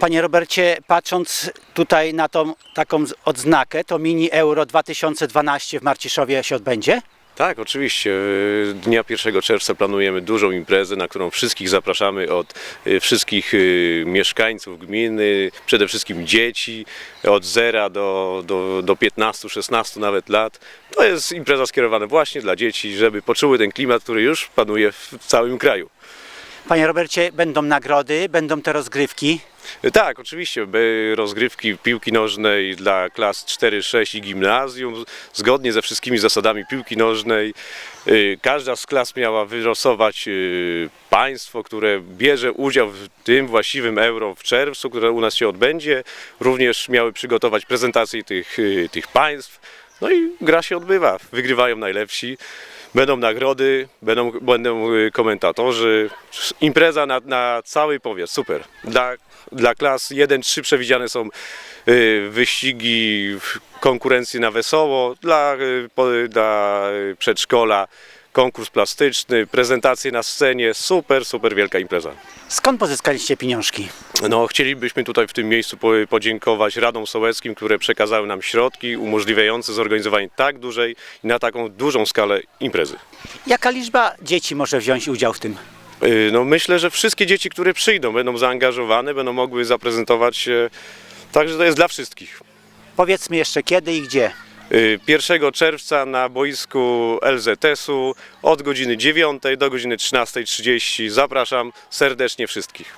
Panie Robercie, patrząc tutaj na tą taką odznakę, to Mini Euro 2012 w Marciszowie się odbędzie? Tak, oczywiście. Y, Dnia 1 czerwca planujemy dużą imprezę, na którą wszystkich zapraszamy od y, wszystkich y, mieszkańców gminy, przede wszystkim dzieci, od 0 do, do, do 15, 16 nawet lat. To jest impreza skierowana właśnie dla dzieci, żeby poczuły ten klimat, który już panuje w całym kraju. Panie Robercie, będą nagrody, będą te rozgrywki. Tak, oczywiście, rozgrywki piłki nożnej dla klas 4, 6 i gimnazjum, zgodnie ze wszystkimi zasadami piłki nożnej. Y, Każda z klas miała wylosować y, państwo, które bierze udział w tym właściwym euro w czerwcu, które u nas się odbędzie. Również miały przygotować prezentację tych, y, tych państw. No i gra się odbywa. Wygrywają najlepsi. Będą nagrody, będą, będą y, komentatorzy. Impreza na, na cały powiat, super. Dla, dla klas 1-3 przewidziane są y, wyścigi, konkurencje na wesoło. Dla, y, dla przedszkola konkurs plastyczny, prezentacje na scenie. Super, super wielka impreza. Skąd pozyskaliście pieniążki? No, chcielibyśmy tutaj w tym miejscu po- podziękować Radom Sołeckim, które przekazały nam środki umożliwiające zorganizowanie tak dużej i na taką dużą skalę imprezy. Jaka liczba dzieci może wziąć udział w tym? Y, No myślę, że wszystkie dzieci, które przyjdą, będą zaangażowane, będą mogły zaprezentować się. Także to jest dla wszystkich. Powiedzmy jeszcze kiedy i gdzie. Y, 1 czerwca na boisku LZS-u od godziny 9 do godziny 13.30 zapraszam serdecznie wszystkich.